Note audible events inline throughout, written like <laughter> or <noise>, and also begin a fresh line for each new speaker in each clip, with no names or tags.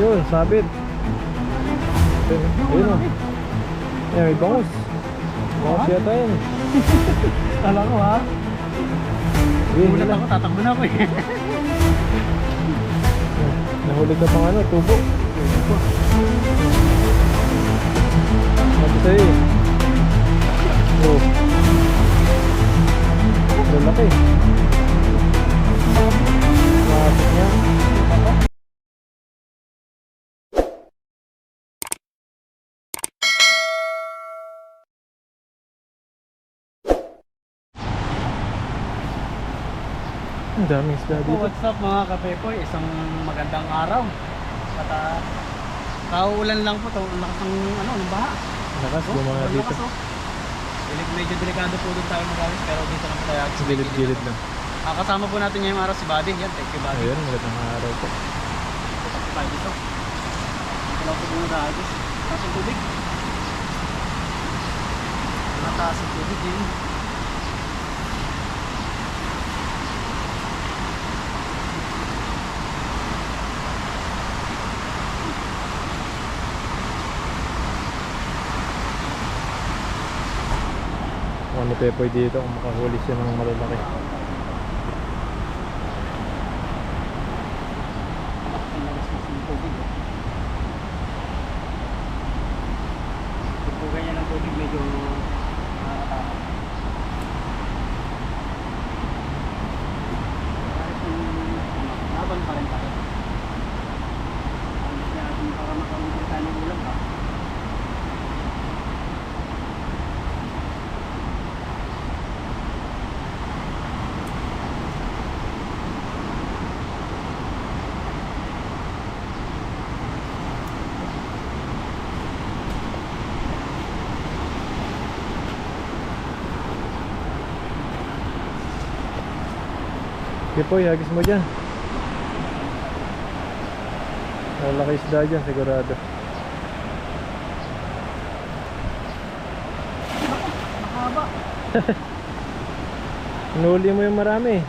Yun, sabit. Ayun, ayun o. Ayun, may bangus. Bangus yata yun. <laughs>
Kala ko ha.
Hila.
ako, tatakbo na ako eh. <laughs>
Nahulog na pang ano, tubo. Sabi sa'yo eh. Oh. Lalaki. Sabit niya. Daming isda
So,
dito.
what's up mga kapepoy? Isang magandang araw. At uh, kauulan lang po to. Ang lakas ng ano, ng baha.
Lakas,
Oh, ang
dito.
lakas, oh. Medyo delikado po doon tayo magalis pero dito lang tayo.
Gilid-gilid lang.
Ah, kasama po natin ngayong araw si Buddy. Yan, thank you Buddy.
Ayun, magandang araw po.
Tayo dito. Lang po muna. Taas ang tubig. Mataas ang tubig yun.
Pepoy dito kung makahuli siya ng malalaki.
Ang lakas kasi ng tubig. eh. Ito po ganyan ang tubig medyo nakakatakot. Kahit yung laban pa rin tayo. Ang gusto natin para makamit tayo ng ulam pa.
Pepoy, hagis mo dyan. Malaki isda dyan, sigurado.
Mahaba. <laughs>
Nuli mo yung marami.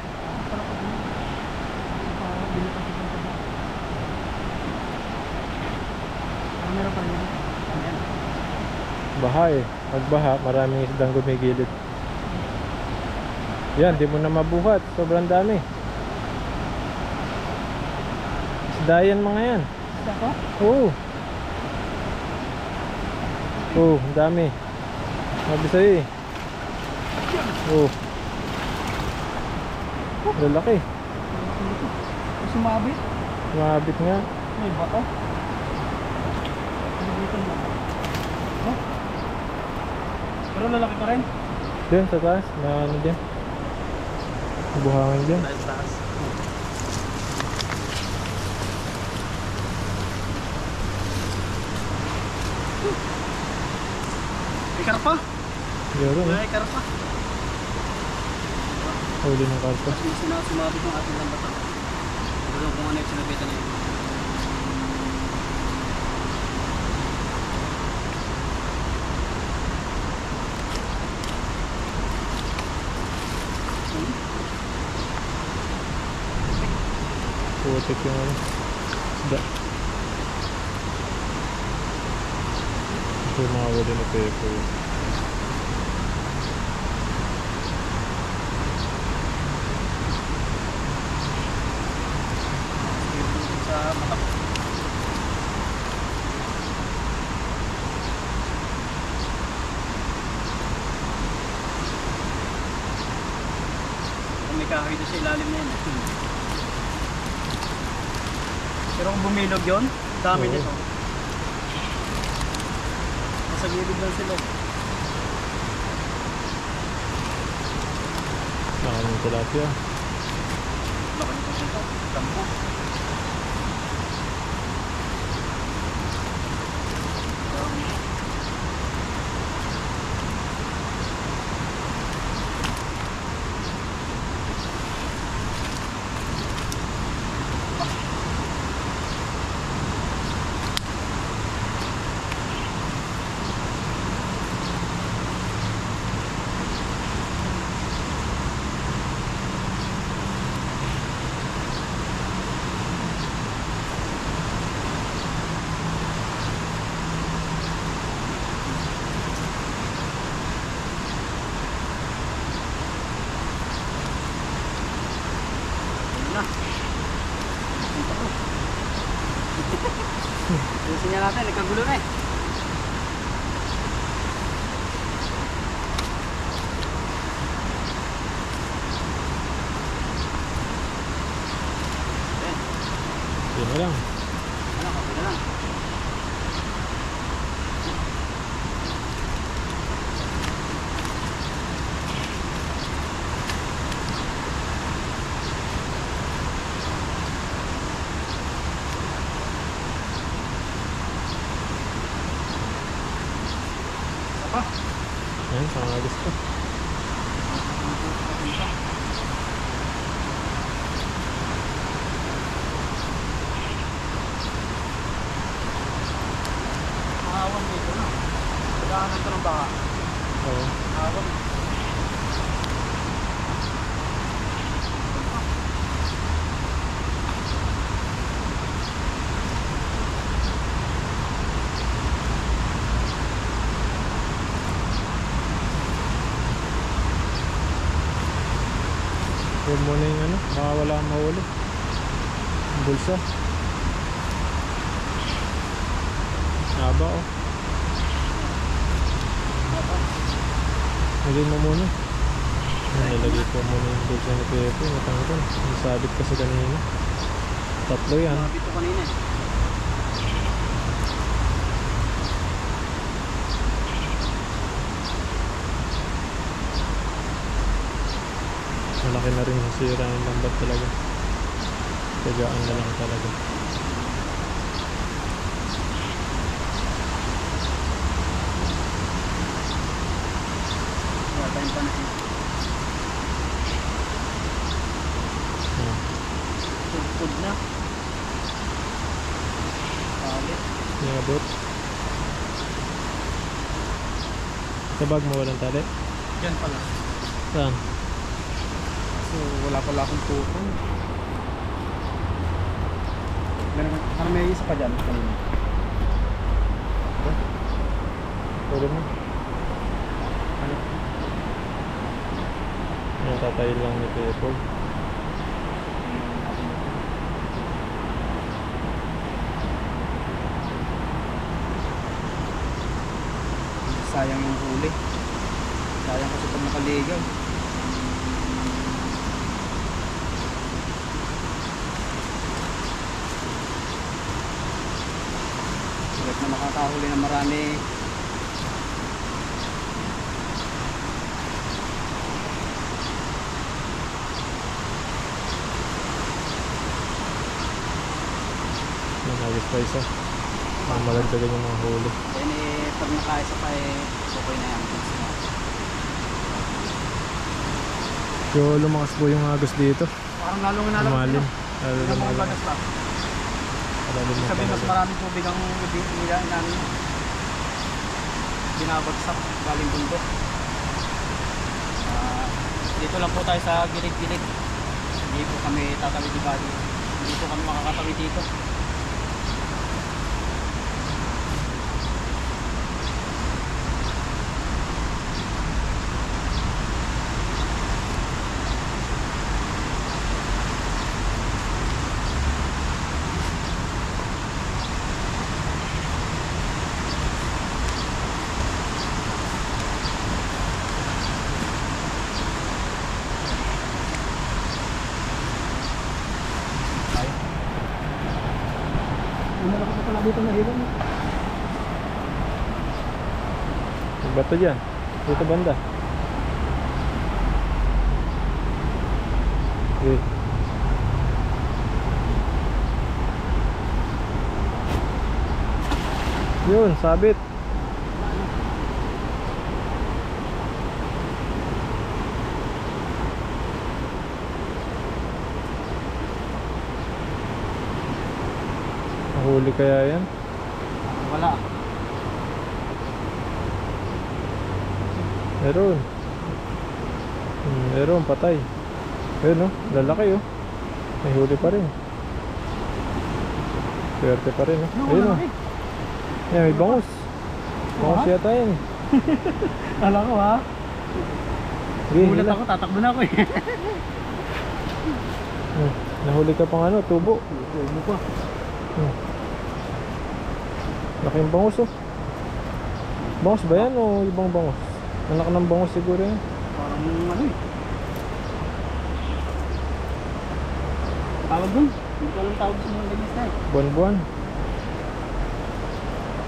Baha eh. Pagbaha, maraming isdang gumigilid. Yan, di mo na mabuhat. Sobrang dami. Isda yan mga yan.
Isda ko?
Oo. Oo, ang dami. Sabi sa'yo eh. Oo. Lalaki.
Sumabit?
Mabit nga.
May. Oh. Pero lalaki pa rin.
Diyan sa taas, na ano din. Buhangin din.
Dahil taas. May karpa?
Yaro, no?
May karpa.
Huli ng karpa.
Sumabit ng ating lambatan. Pero lang kung ano yung sinabitan niya.
Putik yung ano. Isda. Yung mga huli na.
Kung may kahoy doon sa ilalim na yun. Pero kung bumilog yun, dami nito. Nasa gilid lang sila.
Maraming tilapia.
Nito dito. Tambo. Apa?
Yan, sama gusto. Huwag mo na yung ano, baka wala kang mahuli. Bulsa. Haba oh. Lagay mo muna. Nilagay ko muna yung bulsa ni Pepe. Matanggal. Nasabit kasi kanina. Tatlo yan.
Sabi ko kanina
Malaki na rin sira yung lambat talaga. Tagaan na lang talaga.
Tugtog na. Sabi.
Yung abot. Sa bag mo walang tali?
Yan pala.
Saan?
Wala pala akong tutong. Meron, ano may isa pa dyan? Kanina.
Pwede mo.
Ano?
Yung tatayin lang ni Pepe.
Sayang yung huli. Sayang kasi pag nakaligaw. Na makakahuli ng marami.
Managis pa isa. Ang malagdagan yung mga huli.
Then eh, pag nakaisa pa eh, okay na yan.
So lumakas po yung agos dito.
Parang lalong nalaman
Lumalim. Lalo lumalim.
Bagas lang.
Malalim na
Sabi mas maraming tubig ang nila namin. Binabagsak galing bundok. Ah, dito lang po tayo sa gilid-gilid. Hindi po kami tatawid di bali. Hindi po kami makakatawid dito. Ano na pala dito na.
Yun, sabit. Mahuli kaya yan?
Wala.
Meron. Hmm, meron, patay. Ayun no, lalaki oh. May huli pa rin. Swerte pa rin oh. Ayun oh. Yan, may bangus. Bangus yata yan. <laughs>
Alam ko ha. Gulat ako, tatakbo na ako eh.
Hmm. Nahuli ka pang ano, tubo.
Tubo pa.
Hmm. Laking bangus oh. Bangus ba yan o ibang bangus? Anak ng bangus siguro yan.
Parang ano eh. Tawag dun. Hindi ko alam tawag sa mga ganyan na eh.
Buwan-buwan.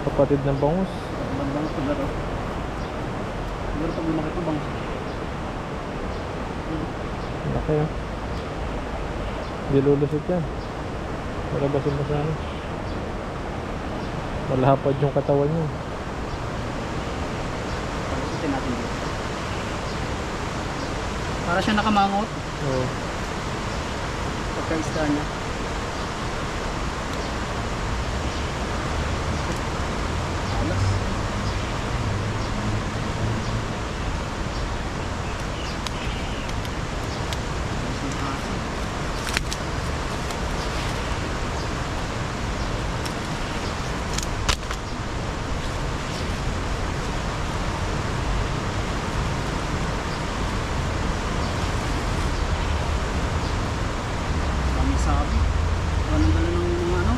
Kapatid ng bangus.
Bandang sa laro. Siguro pag lumaki pa bang.
Laki oh. Hindi lulusot yan. Malabasin mo sa ano. Malapad yung katawan niya.
Pagkasitin natin dito. Para siya nakamangot.
Oo.
Pagka-isda niya. Alas. Kami sabi. Ano dala ng mga ano?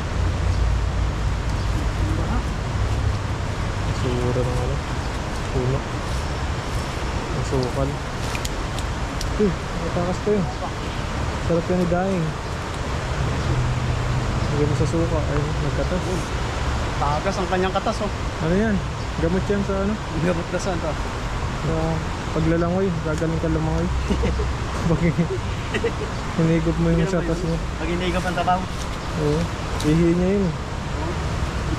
Ang baha.
Sura ng ano. Puno. Ang sukal. Uy, matakas to yun. Sarap yan ni Daing. Lagyan mo sa suka. Ay, nagkatas.
Tagas ang kanyang katas oh.
Ano yan? Gamot yan sa ano?
Gamot na saan to?
Sa paglalangoy. Gagaling ka lumangoy. <laughs> Bakit? Hinigop mo yung satas mo.
Pag hindi ka pantabaw.
Oo. Ihi niya yun.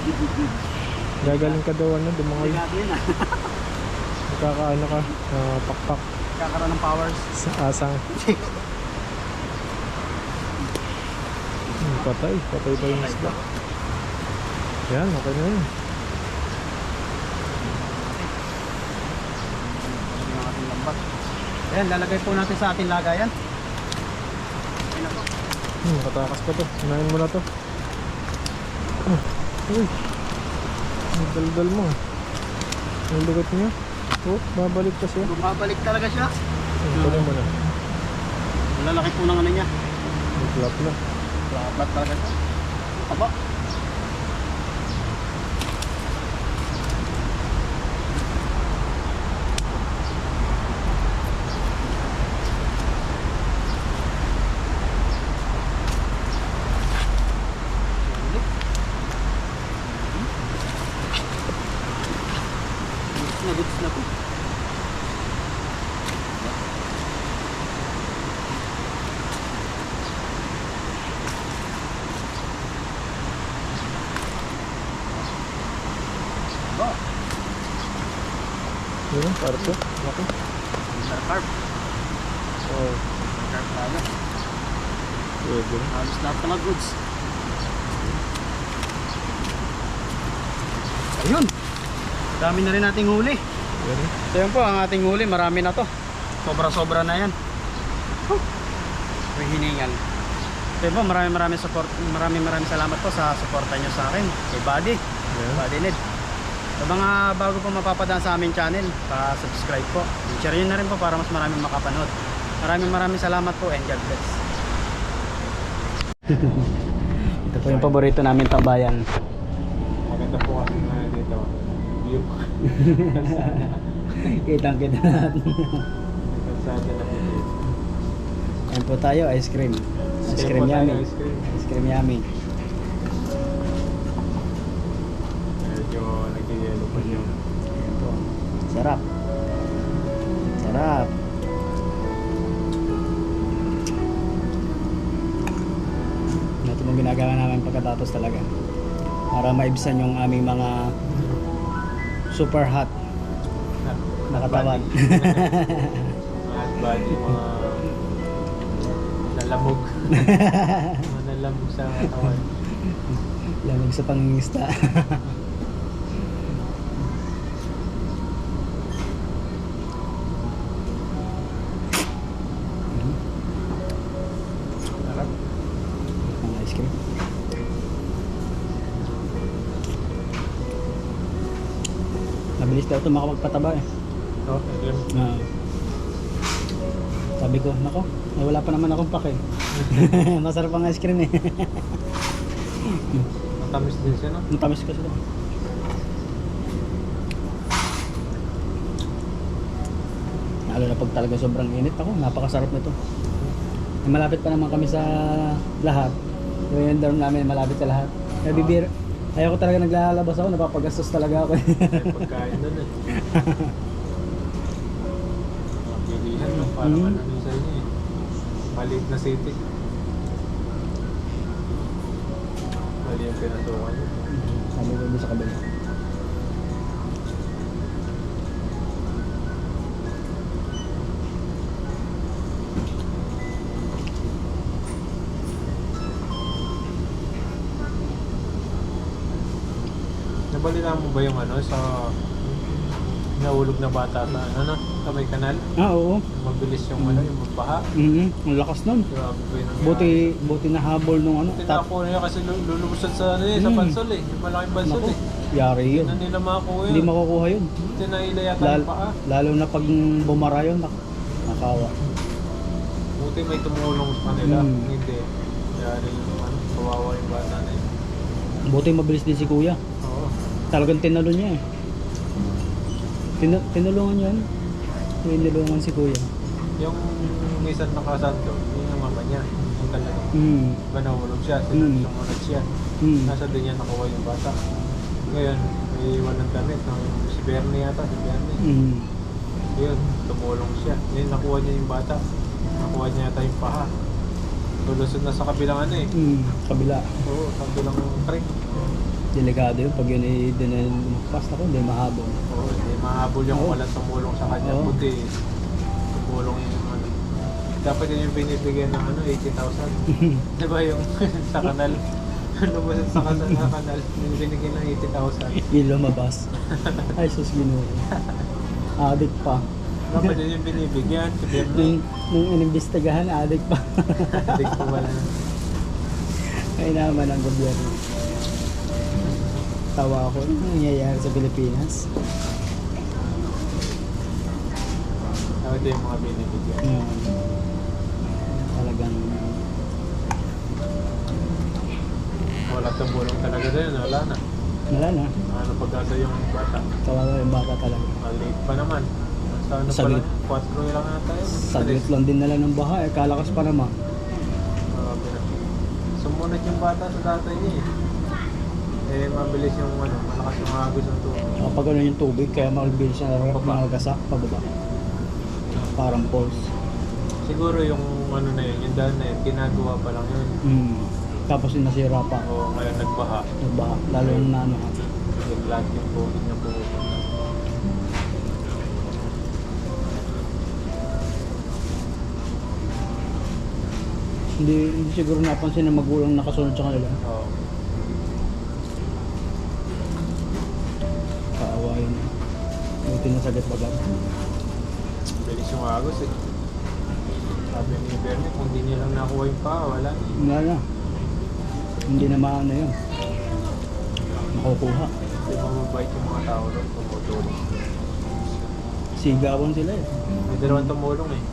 <laughs> Gagaling ka daw ano, dumangoy.
Yun ah. <laughs>
Ka. ah, pakpak.
Kakaroon ng powers.
Sa asang. Hmm, patay. Patay pa yung isda. Yan, okay na yun.
Yung ating lambat. Ayan, lalagay po natin sa ating lagayan.
Hmm, katakas pa to. Kunain mo na to. Ah, uy. Ang daldal mo. Ang lugat niya. Oh, babalik pa siya.
Bumabalik talaga siya.
Kunin mo na.
Ang lalaki po ng ano niya.
Ang flap na.
Flat talaga siya. Aba. Goods na goods na po. Ba,
Yun, parto. Laki.
carp.
Oh,
Carp talaga.
pwede.
Halos lahat mga goods. Ayun. Dami na rin nating huli.
Yan.
So yun po ang ating huli. Marami na to. Sobra-sobra na yan. Huh. May hiningal. So yun po, maraming maraming support. Maraming maraming salamat po sa suporta nyo sa akin. Kay Buddy.
Yan.
Buddy Ned. Sa mga bago po mapapadaan sa aming channel, pa-subscribe po. Share nyo na rin po para mas maraming makapanood. Maraming maraming salamat po and God bless. <laughs> Ito po yung paborito namin tabayan.
Maganda po kasi na dito. View. <laughs>
Kitang kita natin. Ayan po tayo, ice cream. Ice cream yummy.
Ice cream
yummy.
Medyo yung
Ayan po. Sarap. Sarap. Ito mo ginagawa namin pagkatapos talaga. Para maibsan yung aming mga super hot na katawan.
mga body, mga nalamog. <laughs> mga nalamog sa katawan.
Lamig sa pangingista. <laughs> Mabilis daw ito makapagpataba eh.
Oh.
Ah. sabi ko, nako, Eh, wala pa naman akong pake. <laughs> Masarap ang ice cream eh.
Matamis din siya, no?
Ang tamis kasi ito. Lalo na pag talaga sobrang init ako, napakasarap nito. Eh, Malapit pa naman kami sa lahat. Yung dorm namin malapit sa lahat. Kaya bibir, ayaw ko talaga naglalabas ako, napapagastos talaga ako.
Pagkain doon eh. Pilihan, no? Parang
Mhm.
ano sa inyo eh. Maliit na city. Mali yung pinatukan niyo.
Sabi ko sa kabila.
Nabalita mo ba yung ano sa nahulog na bata sa ano na sa may kanal?
Ah, oo.
Yung Mabilis yung ano, yung magbaha.
Mhm, Ang lakas nun.
Grabe ba?
Buti, buti na habol nung ano. Tap,
Tinapo nila kasi lu- lulumusad sa ano eh, sa
Mm.
bansol eh. Yung malaking bansol
Naku,
eh.
yari
Hindi
yun.
na nila makakuha yun.
Hindi makukuha yun.
Tinaila yata
Lal,
yung paa.
lalo na pag bumara yun, nak nakawa.
Buti may tumulong sa kanila.
Mm.
Hindi. Yari yung ano, kawawa yung bata na yun.
Buti mabilis din si kuya. Talagang tinalo niya eh. Tin tinulungan yun. Tinulungan si kuya.
Yung minsan nakasanto, yun yung mama niya. Yung talaga.
Hmm.
Ba nahulog siya,
Mm.
sumunod siya.
Hmm.
Nasa doon niya nakuha yung bata. Ngayon, may walang damit. No? Si Bernie yata, si Bernie.
Hmm.
Yun, tumulong siya. Yun, nakuha niya yung bata. Nakuha niya yata yung paha. Lulusod na sa kabilang ano eh.
Hmm. Kabila.
Oo, kabilang creek.
Delikado yun. Pag yun ay dinal pasta ko, hindi mahabol.
Oo, hindi mahabol yung
Oo.
walang tumulong sa kanya.
Oo.
Buti, tumulong yung ano. Dapat yun yung binibigyan ng ano, 80,000. <laughs> Di ba yung <laughs> sa kanal? Lumusod sa kanal, sa kanal, yung binigyan ng 80,000.
Yung lumabas. <laughs> Ay, sus ginoo. Adik pa.
Dapat yun yung binibigyan. Sabi
Nung,
mo,
nung inimbestigahan, adik pa.
hindi ko wala.
Ay naman ang gobyerno. Tawa ako. Ano nangyayari sa Pilipinas?
Dapat yung mga binibigyan.
Hmm. Talagang
Wala tumulong talaga doon, wala na.
wala na.
Ano pagkasa yung bata?
Kawawa yung bata talaga.
Maliit pa naman. Sa ano pa
Saglit.
lang, 4 lang ata yun.
Saglit lang din nila ng baha eh. Kalakas pa naman.
Sumunod yung bata sa tatay niya eh. Eh, mabilis yung ano, malakas yung agos ng tubig.
Kapag ano yung tubig, kaya mabilis siya na
Pababa.
Parang pulse.
Siguro yung ano na yun, yung daan na yun, ginagawa pa lang yun.
Hmm. Tapos yung nasira pa.
O ngayon nagbaha,
Nagbaha. Lalo yung nano.
yung lahat yung tubig na pumupunta.
Hindi, hindi siguro napansin na magulang nakasunod sa kanila.
Oo.
Kaawa Buti na sagad bagat.
Bilis yung agos eh. Sabi ni Bernie, kung di niya lang nakuha yung pa, wala.
Wala na. Hindi na maano yun. Makukuha.
Hindi mo mabait yung mga tao doon, tumutulong.
Sigawan sila eh.
May dalawang tumulong eh.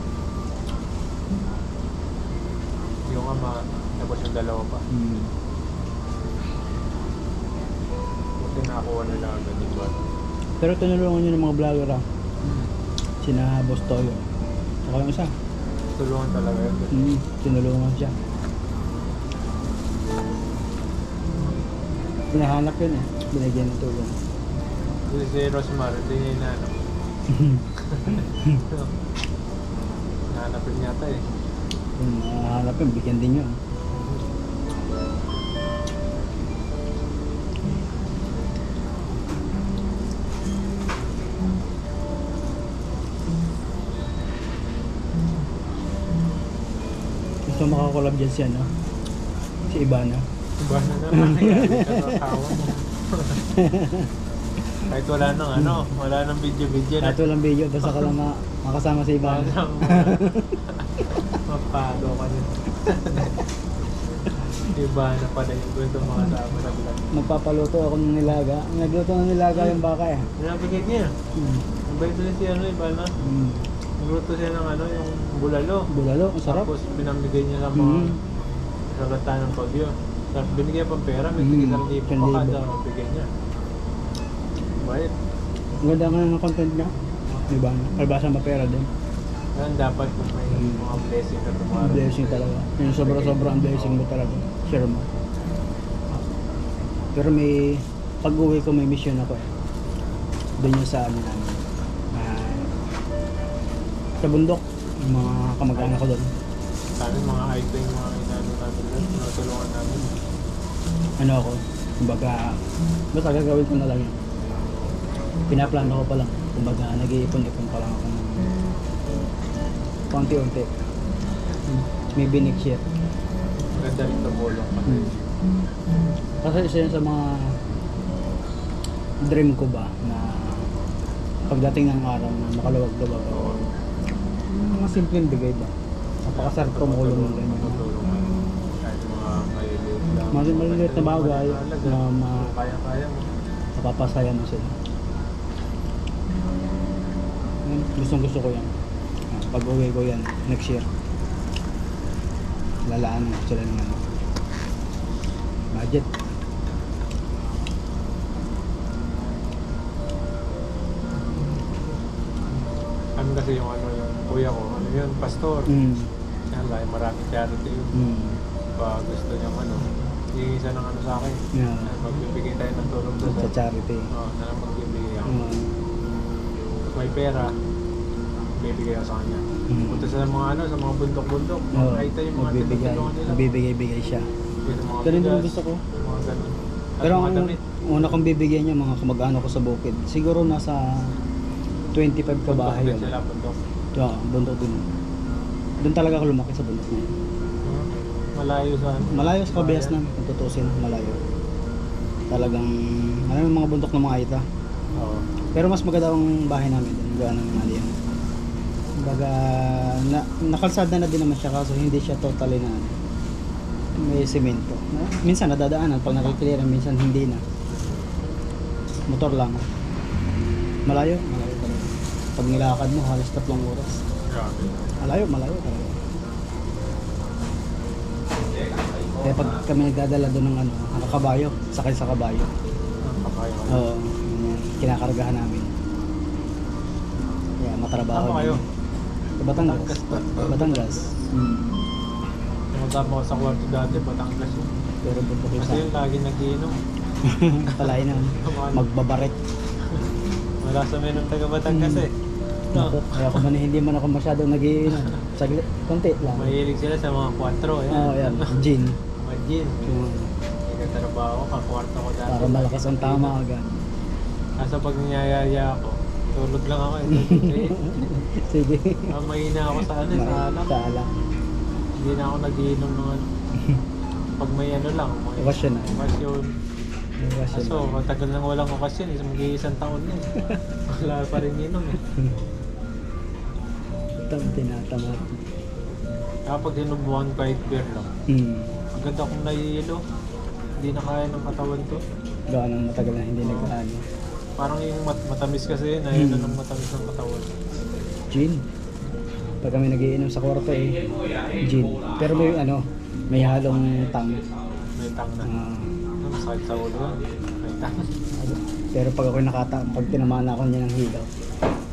Yung ama, tapos yung dalawa pa.
Hmm.
Buti nakakuha nila agad yung bata.
Pero tinulungan nyo ng mga vlogger ah. Sina Boss Toyo. Saka yung isa.
Tulungan talaga yun.
Hmm. Tinulungan siya. Pinahanap yun eh. Binigyan ng tulong.
Kasi si Rosmar, hindi niya inaano. <laughs> Nahanapin yata eh.
Kung nahanap yun, bigyan din yun. Gusto makakolab dyan siya, no? Si Ibana.
Iba na naman. Mo. Kahit wala nang ano, wala nang video-video na.
Kahit walang video, basta ka lang ma- makasama si Ibana.
Mapago ka din. Iba na pala yung gusto makasama sa vlog.
Magpapaluto ako ng nilaga. Nagluto ng nilaga yung baka eh.
Nabigay niya.
Hmm.
Ang bait na si ano, iba na. Nagluto siya ng ano, yung bulalo.
Bulalo, ang sarap.
Tapos pinamigay niya ng mga
Mm.
salata ng bagyo. Tapos binigyan pang pera, may
Mm,
tigil ng libo pa kada bigyan niya. Bayad.
Ang ganda nga ng content niya. Diba? Kalbasa mapera din.
Yan dapat kung may
Mm.
mga blessing na tumarating.
Blessing talaga. Yung sobra-sobra ang blessing mo talaga. Share mo. Pero may, pag uwi ko may mission ako eh. Doon yung sa ano namin. Sa bundok. Yung mga kamag-anak ko doon.
Sa amin, mga idol yung mga inano namin doon, tinutulungan namin.
Ano ako. Kumbaga, basta gagawin ko na lang yun. Pinaplano ko pa lang. Kumbaga, nag-iipon-ipon pa lang ako ng konti-unti. Maybe next year.
Maganda rin tumulong kasi.
Kasi isa yun sa mga dream ko ba na pagdating ng araw na makaluwag-luwag ako. Mga simpleng bigay ba? Napakasarap tumulong ng ganyan.
Mga maliliit
na bagay na ma-
mo.
Napapasaya mo sila. Gustong gusto ko yan. Ah, Pag uwi ko yan, next year. Lalaan ko sila ng ano. Budget.
Kami kasi yung ano, yung kuya ko, ano yun, pastor.
Mm.
Yan lang, maraming charity yun.
Mm.
Pa gusto niyang ano, siya ng ano sa akin.
Yeah.
Yan, Magbibigay tayo ng tulong doon.
Sa charity.
Oo, na lang magbibigay ako.
Mm.
May pera, bibigay ako sa kanya.
Mm.
Punta sa mga ano, sa mga bundok-bundok.
Oo,
Makita yung mga tinutulungan nila.
Magbibigay-bigay siya.
Yung mga
Ganun
bigas,
gusto ko.
Mga ganun. At
Pero ang una kong bibigyan niya mga kamag-anak ko sa bukid. Siguro nasa 25 ka bahay yun.
sila, bundok.
Yeah, bundok din. Doon talaga ako lumaki sa bundok na yun.
Malayo sa ano.
Malayo sa
Bayan.
na, kung tutusin, malayo. Talagang, ano yung mga bundok ng mga ita.
Oo.
Pero mas maganda ang bahay namin doon, gawa ng yan. Kumbaga, na, nakalsada na din naman siya kaso hindi siya totally na may semento. Minsan nadadaanan pag nakikiliran, minsan hindi na. Motor lang. Malayo, malayo. Pag nilakad mo, halos tatlong oras.
Grabe.
Malayo, malayo talaga. Kaya pag kami nagdadala doon ng ano, ang kabayo, sakay sa kabayo.
Ang kakayo.
Oo, yun, kinakargahan namin. Kaya matrabaho.
Pa kayo?
Sa Batangas.
Batangas ba?
Batangas. Hmm.
Mo ako sa kwarto dati, Batangas yun.
Pero yung
Kasi
sa
yun, lagi nagiinom. <laughs>
palain na. Magbabaret.
Wala sa menong taga Batangas
Hmm.
eh.
Ako,
No.
kaya ako man hindi man ako masyadong nagiinom. Saglit, konti lang.
Mahilig sila sa mga 4.
Oo,
Yan.
oh, <laughs> yan. Gin.
Mga gin.
Yung,
Nagtatrabaho ka, kwarto ko dati.
para malakas ang tama agad.
Kaso pag niyayaya ako, tulog lang ako <laughs>
Sige.
ah, mahina ako sa ano, sa alak.
Sa alak.
Hindi na ako nagiinom ng ano. <laughs> Pag may ano lang, may
Okasyon na.
okasyon. Kaso, matagal nang walang okasyon, isang mag-iisang taon na eh. Wala pa rin inom eh.
Tam tinatamad.
Kapag hinubuhan kahit beer lang,
Hmm.
ang ganda kong nahihilo. Hindi na kaya ng katawan ko.
Gawa ng matagal na hindi nag-ano.
Parang yung mat matamis kasi, nahilo
Hmm.
ng matamis ng katawan.
Gin. Pag kami nagiinom sa kwarto eh, gin. Pero may ano, may halong tang.
May tang na.
Ah,
Ano, sakit sa ulo. May tang.
pero pag ako nakata, pag tinamaan ako niya ng higaw,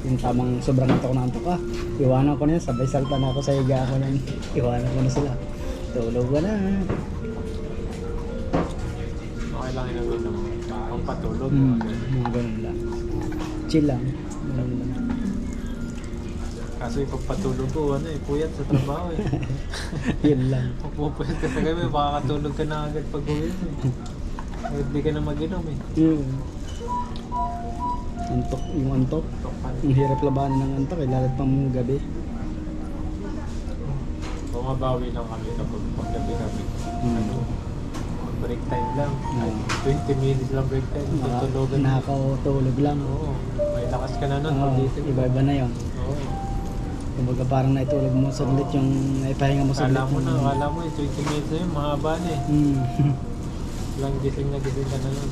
yung tamang sobrang antok na antok ka, iwanan ko na yan, sabay salta na ako sa higa ako niyan. Iwanan ko na sila. Tulog ka na.
Okay lang inumin ng pampatulog.
Hmm,
mga ganun.
mga ganun lang. Chill lang. Ganun lang.
Kaso yung pagpatulog ko, ano eh, puyat sa trabaho eh. <laughs>
Yun lang.
Pupuyat ka sa gabi, makakatulog ka na agad pag uwi eh. Kahit di ka na mag-inom eh.
Yun. Antok, yung antok. Ang hirap labanan ng antok eh, lalo't pang gabi.
Bumabawi lang kami kapag paggabi kami.
Hmm.
Ano, break time lang.
Hmm.
20 minutes lang break time. Tutulogan mo.
Nakakatulog lang.
Oo. May lakas ka na nun.
Oo,
mo.
iba-iba na yun.
Oo.
Kumbaga parang naitulog mo saglit yung naipahinga mo saglit.
Kala mo na, kala mo yung 20 minutes na yun, mahaba na eh.
Hmm. <laughs>
Lang gising na gising ka na nun.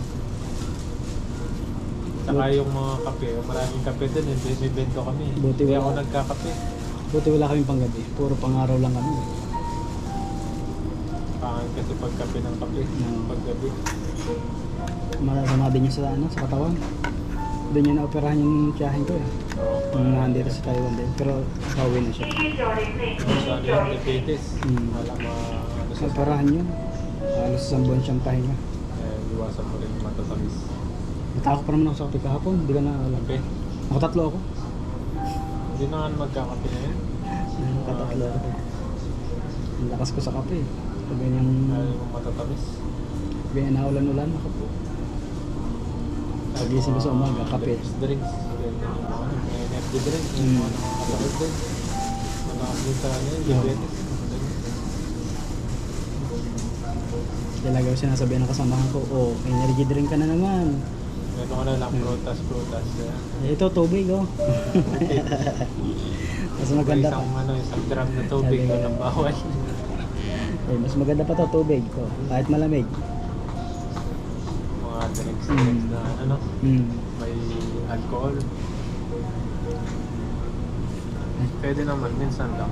Tsaka yung mga kape, yung maraming kape din, eh, may bento kami.
Buti
Hindi
wala.
ako nagkakape.
Buti wala kaming panggabi. Puro pangaraw lang kami.
Pangit kasi pagkape ng kape,
Mm.
paggabi.
Masama din yun sa, ano, sa katawan. Doon yun na-operahan yung tiyahin ko eh.
Oo.
Nung nandito sa Taiwan din. Pero nakauwi na siya.
Ano yung diabetes.
Mm.
Wala ma... Ano sa
Operahan yun. Halos isang buwan siyang pahinga.
Eh, iwasan mo rin yung matatamis.
Natakot pa naman ako sa kape kahapon. Hindi ka na alam.
Kape?
Nakatatlo ako.
Hindi na nga magkakape na yun.
Nakatatlo ako. Ang lakas ko sa kape. Pag ganyang,
Ayaw mo matatamis.
ganyan na ulan-ulan, ako po. Pagising ko sa umaga, kape.
Drinks. Yan ano, may energy drinks.
Mm.
nakakasakit din. Nakakasakit sa ano diabetes.
Talaga sinasabihan ng kasamahan ko, oh, energy drink ka na naman.
Meron ka na lang
Mm.
prutas, prutas.
Ito, tubig, oh. <laughs> Mas maganda pa.
Isang, ano, isang gram na tubig
Sabi
na
nga.
ng bawal.
Eh, mas maganda pa to tubig ko. Kahit malamig.
mga drinks,
Mm.
drinks na ano,
Hmm.
may alcohol. Pwede naman, minsan lang.